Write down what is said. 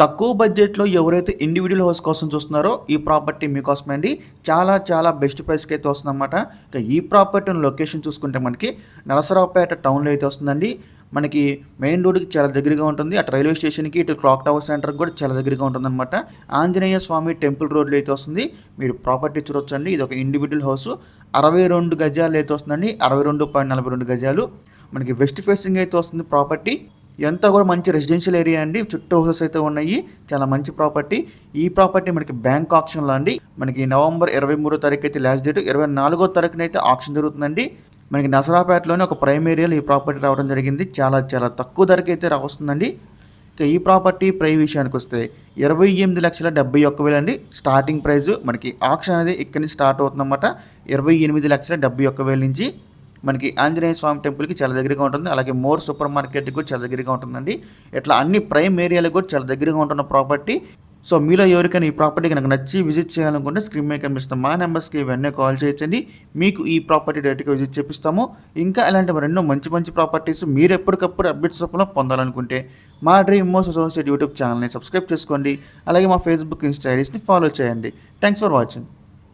తక్కువ బడ్జెట్లో ఎవరైతే ఇండివిజువల్ హౌస్ కోసం చూస్తున్నారో ఈ ప్రాపర్టీ మీకోసమే అండి. చాలా చాలా బెస్ట్ ప్రైస్కి అయితే వస్తుందన్నమాట. ఇక ఈ ప్రాపర్టీ లొకేషన్ చూసుకుంటే మనకి నరసరావుపేట టౌన్లో అయితే వస్తుందండి. మనకి మెయిన్ రోడ్కి చాలా దగ్గరగా ఉంటుంది. అటు రైల్వే స్టేషన్కి ఇటు క్లాక్ టవర్ సెంటర్కి కూడా చాలా దగ్గరగా ఉంటుందన్నమాట. ఆంజనేయ స్వామి టెంపుల్ రోడ్లో అయితే వస్తుంది. మీరు ప్రాపర్టీ చూడొచ్చండి. ఇది ఒక ఇండివిజువల్ హౌస్ అరవై రెండు గజాలు అయితే వస్తుందండి. అరవై రెండు పాయింట్ నలభై రెండు గజాలు. మనకి వెస్ట్ ఫేసింగ్ అయితే వస్తుంది ప్రాపర్టీ ఎంత కూడా మంచి రెసిడెన్షియల్ ఏరియా అండి. చుట్టూ హౌసెస్ అయితే ఉన్నాయి. చాలా మంచి ప్రాపర్టీ ఈ ప్రాపర్టీ మనకి బ్యాంక్ ఆప్షన్లో అండి. మనకి నవంబర్ ఇరవై మూడో తారీఖు అయితే లాస్ట్ డేట్ ఇరవై నాలుగో తారీఖున అయితే ఆప్షన్ జరుగుతుందండి. మనకి నసరాపేటలోనే ఒక ప్రైమ్ ఏరియాలో ఈ ప్రాపర్టీ రావడం జరిగింది. చాలా చాలా తక్కువ ధరకి అయితే రావస్తుందండి. ఇక ఈ ప్రాపర్టీ ప్రై విషయానికి వస్తే ఇరవై ఎనిమిది లక్షల డెబ్బై ఒక్క వేలు అండి. స్టార్టింగ్ ప్రైస్ మనకి ఆక్షన్ అనేది ఇక్కడి నుంచి స్టార్ట్ అవుతుందన్నమాట. ఇరవై ఎనిమిది లక్షల డెబ్బై ఒక్క వేల నుంచి మనకి ఆంజనేయ స్వామి టెంపుల్కి చాలా దగ్గరగా ఉంటుంది. అలాగే మోర్ సూపర్ మార్కెట్కి కూడా చాలా దగ్గరగా ఉంటుందండి. ఇట్లా అన్ని ప్రైమ్ ఏరియాలకు కూడా చాలా దగ్గరగా ఉంటున్న ప్రాపర్టీ. సో మీలో ఎవరికైనా ఈ ప్రాపర్టీ కనుక నచ్చి విజిట్ చేయాలనుకుంటే స్క్రీన్ మీద కనిపిస్తున్న మా నెంబర్స్కి ఇవన్నీ కాల్ చేయొచ్చండి. మీకు ఈ ప్రాపర్టీ డైరెక్ట్గా విజిట్ చేపిస్తాము. ఇంకా అలాంటి మరెన్నో మంచి మంచి ప్రాపర్టీస్ మీరు ఎప్పటికప్పుడు అప్డేట్స్ రూపంలో పొందాలనుకుంటే మా డ్రీమ్ మోస్ అసోసియేట్ యూట్యూబ్ ఛానల్ని సబ్స్క్రైబ్ చేసుకోండి. అలాగే మా ఫేస్బుక్ ఇన్స్టా ఐడీస్ని ఫాలో చేయండి. Thanks for watching.